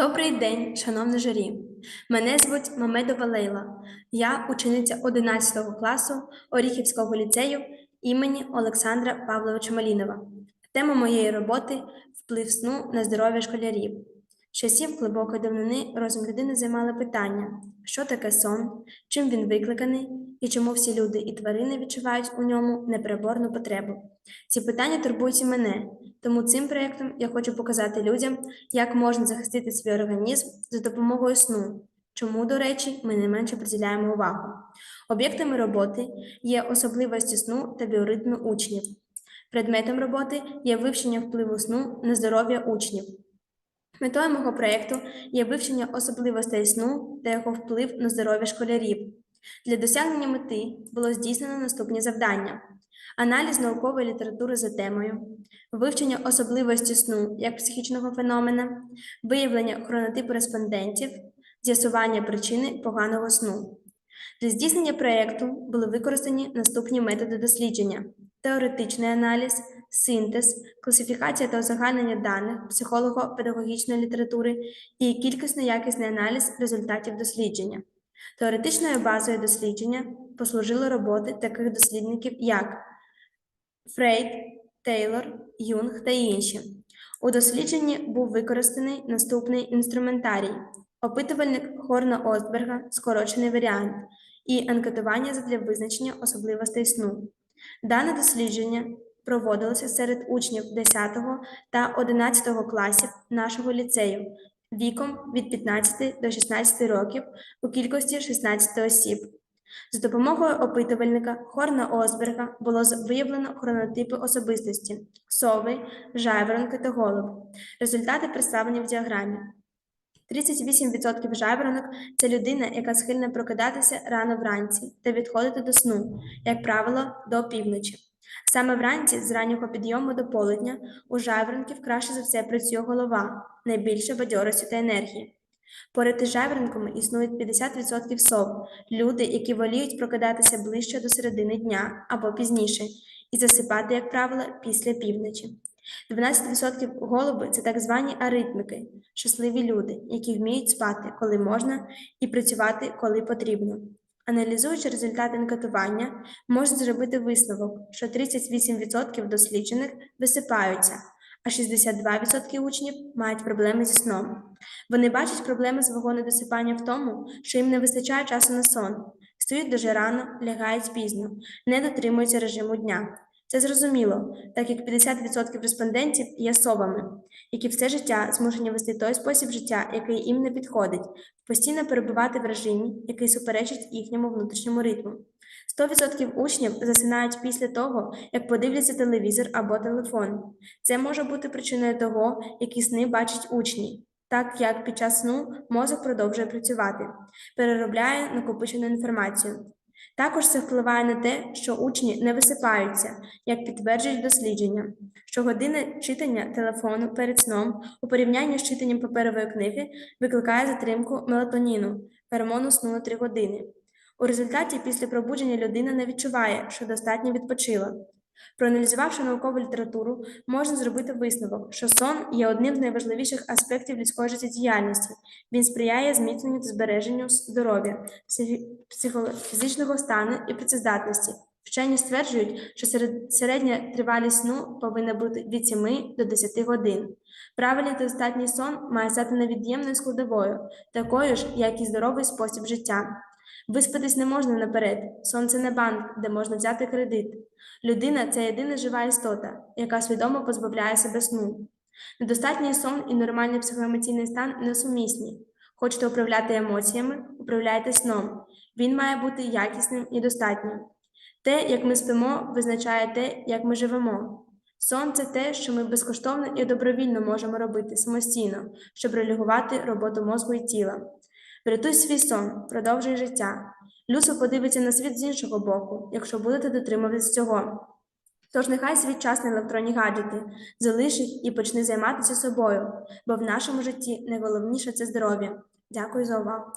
Добрий день, шановне журі. Мене звуть Мамедова Лейла. Я учениця 11 класу Оріхівського ліцею імені Олександра Павловича Малінова. Тема моєї роботи вплив сну на здоров'я школярів. З часів глибокої давнини розум людини займали питання, що таке сон, чим він викликаний і чому всі люди і тварини відчувають у ньому непереборну потребу. Ці питання турбують і мене, тому цим проєктом я хочу показати людям, як можна захистити свій організм за допомогою сну, чому, до речі, ми не менше приділяємо увагу. Об'єктами роботи є особливості сну та біоритми учнів. Предметом роботи є вивчення впливу сну на здоров'я учнів. Метою мого проєкту є вивчення особливостей сну та його вплив на здоров'я школярів. Для досягнення мети було здійснено наступні завдання: аналіз наукової літератури за темою, вивчення особливості сну як психічного феномена, виявлення хронотипу респондентів, з'ясування причини поганого сну. Для здійснення проєкту були використані наступні методи дослідження: теоретичний аналіз, синтез, класифікація та узагальнення даних психолого-педагогічної літератури і кількісно-якісний аналіз результатів дослідження. Теоретичною базою дослідження послужили роботи таких дослідників, як Фрейд, Тейлор, Юнг та інші. У дослідженні був використаний наступний інструментарій: опитувальник Хорна Остберга, скорочений варіант, і анкетування для визначення особливостей сну. Дане дослідження проводилося серед учнів 10 та 11 класів нашого ліцею віком від 15 до 16 років у кількості 16 осіб. За допомогою опитувальника Хорна Осберга було виявлено хронотипи особистості сови, жайворонки та голуб. Результати представлені в діаграмі. 38% жайворонок – це людина, яка схильна прокидатися рано вранці та відходити до сну, як правило, до півночі. Саме вранці, з раннього підйому до полудня, у жайворонків краще за все працює голова, найбільше бадьорості та енергії. Поряд із жайворонками існують 50% сов, люди, які воліють прокидатися ближче до середини дня або пізніше, і засипати, як правило, після півночі. 12% голуби це так звані аритміки, щасливі люди, які вміють спати, коли можна, і працювати, коли потрібно. Аналізуючи результати анкетування, можна зробити висновок, що 38% досліджених висипаються, а 62% учнів мають проблеми зі сном. Вони бачать проблеми свого недосипання в тому, що їм не вистачає часу на сон, стають дуже рано, лягають пізно, не дотримуються режиму дня. Це зрозуміло, так як 50% респондентів є совами, які все життя змушені вести той спосіб життя, який їм не підходить, постійно перебувати в режимі, який суперечить їхньому внутрішньому ритму. 100% учнів засинають після того, як подивляться телевізор або телефон. Це може бути причиною того, які сни бачать учні, так як під час сну мозок продовжує працювати, переробляє накопичену інформацію. Також це впливає на те, що учні не висипаються, як підтверджують дослідження. Щогодинне читання телефону перед сном у порівнянні з читанням паперової книги викликає затримку мелатоніну, гормону сну на 3 години. У результаті після пробудження людина не відчуває, що достатньо відпочила. Проаналізувавши наукову літературу, можна зробити висновок, що сон є одним з найважливіших аспектів людської життєдіяльності. Він сприяє зміцненню та збереженню здоров'я, психофізичного стану і працездатності. Вчені стверджують, що середня тривалість сну повинна бути від 7 до 10 годин. Правильний та достатній сон має стати невід'ємною складовою, такою ж, як і здоровий спосіб життя. Виспатись не можна наперед, сон це не банк, де можна взяти кредит. Людина це єдина жива істота, яка свідомо позбавляє себе сну. Недостатній сон і нормальний психоемоційний стан несумісні. Хочете управляти емоціями, управляйте сном. Він має бути якісним і достатнім. Те, як ми спимо, визначає те, як ми живемо. Сон це те, що ми безкоштовно і добровільно можемо робити самостійно, щоб регулювати роботу мозку і тіла. Врятуй свій сон, продовжуй життя. Люсо подивиться на світ з іншого боку, якщо будете дотримуватися цього. Тож нехай свій час на електронні гаджети залишить і почни займатися собою, бо в нашому житті найголовніше це здоров'я. Дякую за увагу.